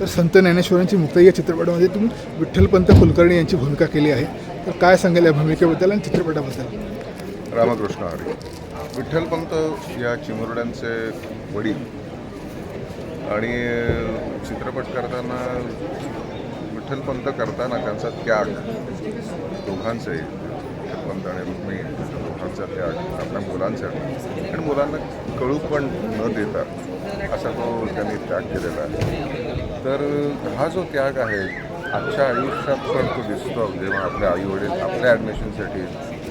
तर संत ज्ञानेश्वरांची मुक्त या चित्रपटामध्ये तुम्ही विठ्ठलपंत कुलकर्णी यांची भूमिका केली आहे. तर काय सांगेल या भूमिकेबद्दल आणि चित्रपटाबद्दल? रामकृष्ण हरी. विठ्ठलपंत या चिमुरड्यांचे वडील. आणि चित्रपट करताना विठ्ठलपंत करताना त्यांचा त्याग दोघांचे विठ्ठलपंत आणि रुक्मी दोघांचा त्याग आपल्या मुलांसाठी आणि मुलांना कळू पण न देता असा तो त्यांनी त्याग केलेला आहे. तर हा जो त्याग आहे आजच्या आयुष्यात पण तो दिसतो. जेव्हा आपल्या आईवडील आपल्या ॲडमिशनसाठी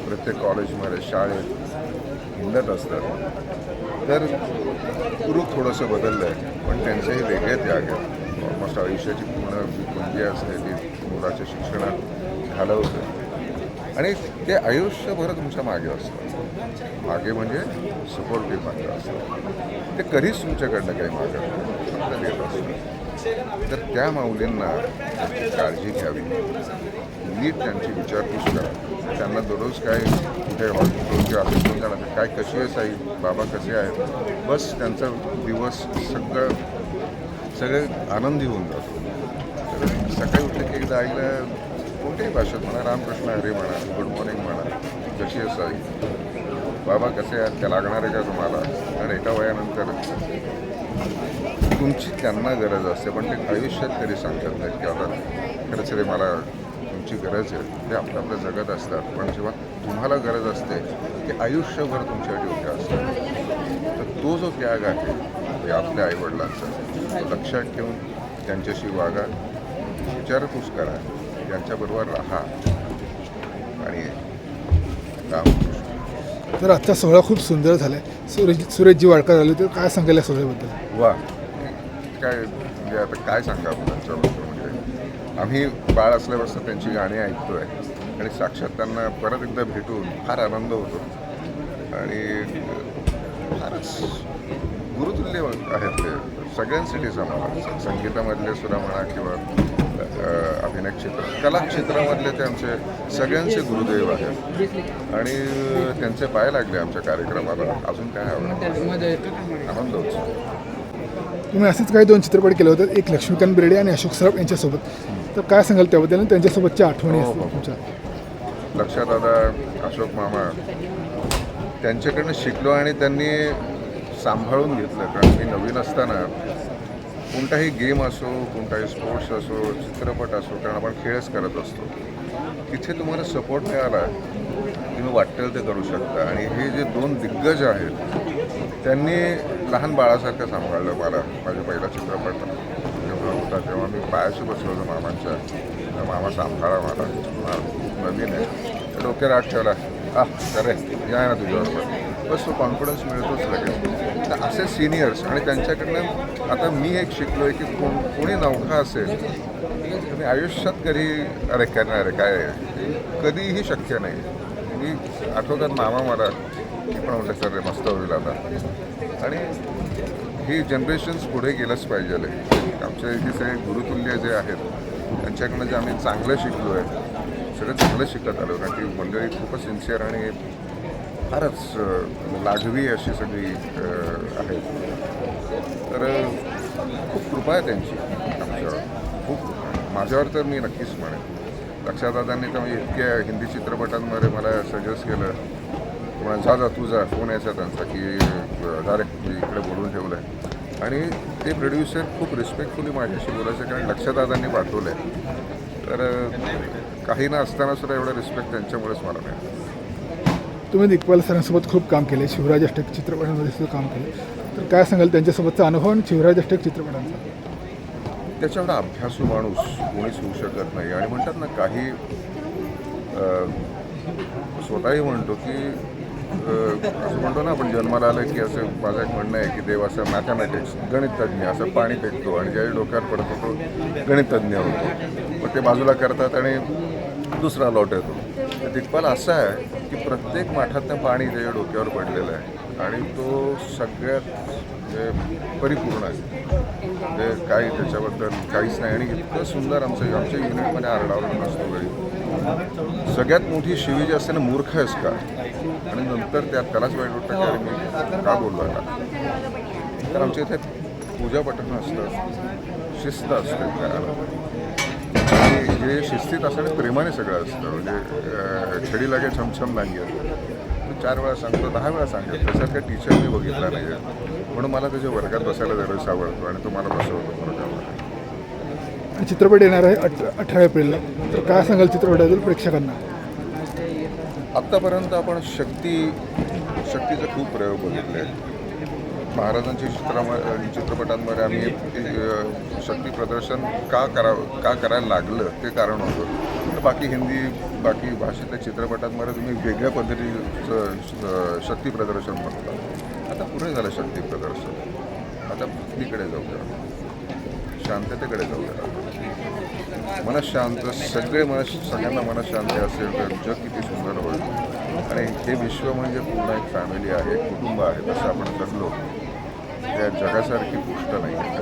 प्रत्येक कॉलेजमध्ये शाळेत हिंडत असतात. तर रूप थोडंसं बदललं आहे पण त्यांचेही वेगळे त्याग आहेत. ऑलमोस्ट आयुष्याची पूर्ण जी पुंजी असते ती मुलाच्या शिक्षणात घालवतं. आणि ते आयुष्यभर तुमच्या मागे असतं. मागे म्हणजे सपोर्टिव्ह मागे असतं. ते कधीच तुमच्याकडनं काही मागत फक्त असतं. तर त्या माऊलींना त्याची काळजी घ्यावी. नीट त्यांची विचारपूस करा. त्यांना दररोज काय कुठे हॉस्पिटल किंवा असं जाणार काय कशी आहे साई? बाबा कसे आहेत? बस त्यांचा दिवस सगळं सगळे आनंदी होऊन जातो. सकाळी उठले की एकदा आईला कोणत्याही भाषेत म्हणा रामकृष्ण हरी म्हणा गुड मॉर्निंग म्हणा कशी असावी. बाबा कसे आहेत? त्या लागणार आहे का तुम्हाला? कारण एका वयानंतर तुमची त्यांना गरज असते पण ते आयुष्यात कधी सांगतात नाहीत की आता खरंच रे मला तुमची गरज आहे. ते आपलं आपलं जगत असतात. पण जेव्हा तुम्हाला गरज असते ते आयुष्यभर तुमच्यासाठी उभे असतात तर तो जो त्याग आहे ते आपल्या आईवडिलांचा. तो लक्षात ठेवून त्यांच्याशी वागा विचारपूस करा त्यांच्याबरोबर राहा. आणि तर आजचा सोहळा खूप सुंदर झाला आहे सुरेश सुरेशजी वाडकर आले तर काय सांगाल या सोहळ्याबद्दल? वा. काय म्हणजे आता काय सांगावं त्यांच्याबद्दल म्हणजे आम्ही बाळ असल्यापासून त्यांची गाणी ऐकतोय. आणि साक्षात त्यांना परत एकदा भेटून फार आनंद होतो. आणि फारच गुरुतुल्य आहेत ते. सगळ्यांसाठीच आम्हाला संगीतामधले सुद्धा म्हणा किंवा अभिनय क्षेत्र. कला क्षेत्रामधले ते आमचे सगळ्यांचे गुरुदेव आहेत. आणि त्यांचे पाय लागले आमच्या कार्यक्रमाला. अजून काय आनंद होतो तुम्ही असेच काही दोन चित्रपट केले होते. एक लक्ष्मीकांत बेर्डे आणि अशोक सराफ यांच्यासोबत. तर काय सांगाल त्याबद्दल? आणि त्यांच्यासोबतच्या आठवणी हो, हो. तुमच्या. लक्षात आता अशोक मामा त्यांच्याकडनं शिकलो आणि त्यांनी सांभाळून घेतलं. कारण मी नवीन असताना कोणताही गेम असो कोणताही स्पोर्ट्स असो चित्रपट असो कारण आपण खेळच करत असतो. तिथे तुम्हाला सपोर्ट मिळाला तुम्ही वाटेल ते करू शकता. आणि हे जे दोन दिग्गज आहेत त्यांनी लहान बाळासारखं सांभाळलं मला माझ्या पहिला चित्रपट. जेव्हा होता तेव्हा मी पायाशी बसलो होतो मामांच्या. तर मामा सांभाळा मला. नवीन आहे. तर डोक्यात आठ ठेवला. आ अरे या ना तुझ्याबरोबर बस तो कॉन्फिडन्स मिळतोच लगेच. तर असे सिनियर्स आणि त्यांच्याकडनं आता मी एक शिकलो आहे की कोण कोणी नवखा असेल तर मी आयुष्यात कधी अरे करणार काय कधीही शक्य नाही. मी आठवतात मामा मला पण म्हणलं सर रे मस्त होईल आता. आणि ही जनरेशन्स पुढे गेलंच पाहिजे. आमचे जे सगळे गुरुतुल्य जे आहेत त्यांच्याकडनं जे आम्ही चांगलं शिकलो आहे सगळं चांगलं शिकत आलो. कारण ती मंडळी खूपच सिन्सिअर आणि फारच लाघवी अशी सगळी आहे. आहेत तर खूप कृपा आहे त्यांची आमच्यावर. खूप माझ्यावर तर मी नक्कीच म्हणेन. लक्षादादांनी तर म्हणजे इतक्या हिंदी चित्रपटांमध्ये मला सजेस्ट केलं. किंवा जा जा तू जा फोन यायचा त्यांचा की डायरेक्ट मी इकडे बोलून ठेवलं आहे आणि ते प्रोड्युसर खूप रिस्पेक्टफुली माझ्याशी बोलायचं कारण लक्षदादांनी पाठवलं आहे तर काही ना असताना सुद्धा रिस्पेक्ट त्यांच्यामुळेच मला मिळाला. तुम्ही इक्बाल सरांसोबत खूप काम केले शिवराज अष्टक चित्रपटांमध्ये सुद्धा काम केले. तर काय सांगाल त्यांच्यासोबतचा अनुभव आणि शिवराज अष्टक चित्रपटांचा? त्याच्या अभ्यासू माणूस कोणीच होऊ शकत नाही. आणि म्हणतात ना काही स्वतःही म्हणतो की असं म्हणतो ना आपण जन्माला आलं की असं माझं एक म्हणणं आहे की देव असं मॅथमॅटिक्स गणिततज्ञ असं पाणी फेकतो आणि ज्यावेळी डोक्यात पडतो तो गणिततज्ञ होतो. मग ते बाजूला करतात आणि दुसरा लॉट येतो. दिग्पाल असं आहे की प्रत्येक माठातनं पाणी त्याच्या डोक्यावर पडलेलं आहे. आणि तो सगळ्यात परिपूर्ण आहे. ते काही त्याच्याबद्दल काहीच नाही. आणि इतकं सुंदर आमचं आमच्या युनिटमध्ये आरडाओरड असतो घरी. सगळ्यात मोठी शिवी जी असते ना मूर्ख आहेस का? आणि नंतर त्यात त्यालाच वाईट वाटतं की अरे मी का बोललो आता? तर आमच्या इथे पूजापठण असतं. शिस्त असते हे शिस्तीत असं आणि प्रेमाने सगळं असतं. म्हणजे छडी लागे छमछम नाही आहे मी चार वेळा सांगतो दहा वेळा सांगतो. काही टीचर मी बघितला नाही आहे म्हणून मला त्याच्या वर्गात बसायला दरवेळेस आवडतो आणि तो मला बसवतो वर्गामध्ये. चित्रपट येणार आहे अठ अठरा एप्रिलला. तर काय सांगाल चित्रपटाबद्दल प्रेक्षकांना? आत्तापर्यंत आपण शक्ती शक्तीचे खूप प्रयोग बघितले आहेत महाराजांच्या चित्रामध्ये चित्रपटांमध्ये आम्ही शक्ती प्रदर्शन का करावं का करायला लागलं ते कारण होतं. तर बाकी हिंदी बाकी भाषेतल्या चित्रपटांमध्ये तुम्ही वेगळ्या पद्धतीचं शक्ती प्रदर्शन बघता आता पुढे झालं शक्ती प्रदर्शन. आता पृथ्वीकडे जाऊ द्या शांततेकडे जाऊ द्या मनशांत सगळे मन सगळ्यांना मनशांती असेल तर जग किती सुंदर होईल. आणि हे विश्व म्हणजे पूर्ण एक फॅमिली आहे कुटुंब आहे तसं आपण जगलो त्या जगासारखी गोष्ट नाही आहे.